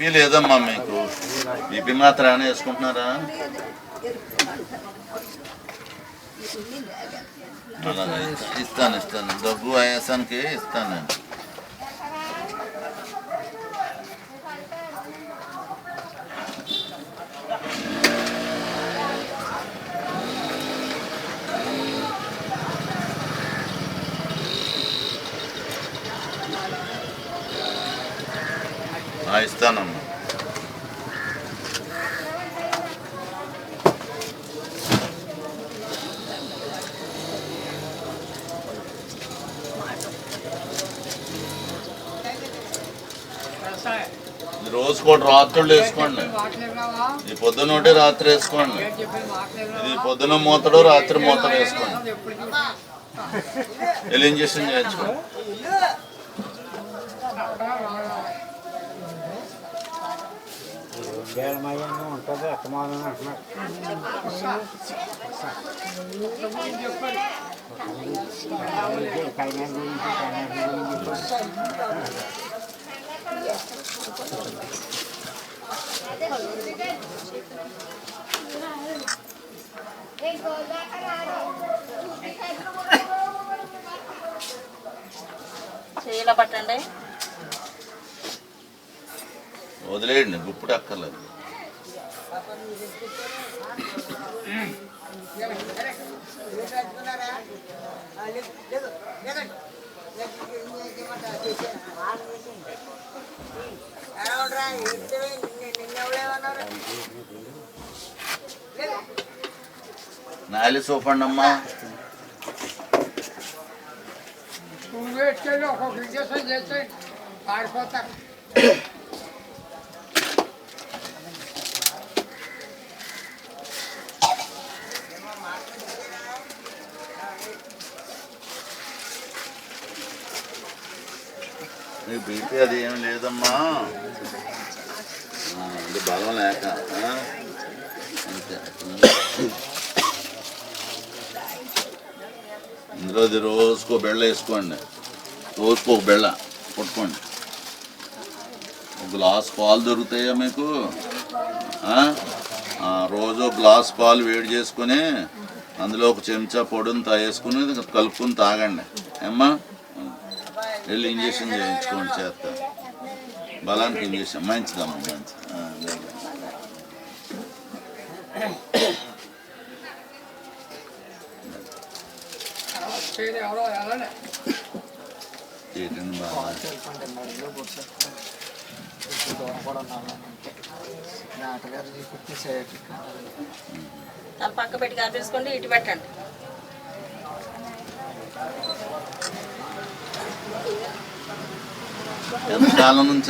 BP లేదమ్మా మీకు. BP మాత్రం ఏమైనా వేసుకుంటున్నారా? ఇస్తాను ఇస్తాను. దగ్గు ఆయాసానికి ఇస్తాను నేను. ఇస్తానమ్మా ఇది రోజుకోటి రాత్రులు వేసుకోండి. ఈ పొద్దున ఒకటి రాత్రి వేసుకోండి. ఇది పొద్దున మూతడు రాత్రి మూతడు వేసుకోండి. వెళ్ళి ఇంజక్షన్ చేయించుకోండి. బేలమయ్యంగా ఉంటుంది అత్తమాలని అంటున్నారు. ఫైనాన్స్ గురించి ఫైనాన్స్ గురించి చేయిలో పట్టండి వదిలేయండి గుప్పుడు అక్కర్లేదు. నాలి చూపండి అమ్మా నువ్వు వేసుకెళ్ళి ఒక్కొక్క ఇంజక్షన్ చేస్తే పారిపోతారు నీకు బీపీ అది ఏం లేదమ్మా. అది బలం లేక అంతే. ఇందులో అది రోజుకో బెళ్ళ వేసుకోండి. రోజుకో ఒక బెళ్ళ కొట్టుకోండి. ఒక గ్లాస్ పాలు దొరుకుతాయా మీకు? రోజు ఒక గ్లాస్ పాలు వేడి చేసుకొని అందులో ఒక చెంచా పొడిని తా వేసుకుని కలుపుకొని తాగండి. ఏమ్మా? వెళ్ళి ఇంజక్షన్ చేయించుకోండి చేస్తా బలానికి ఇంజక్షన్ మంచిదమ్మా చేయటండి బాగా పక్క పెట్టి కలిపేసుకోండి ఇటు పెట్టండి. Yanlış ağlanın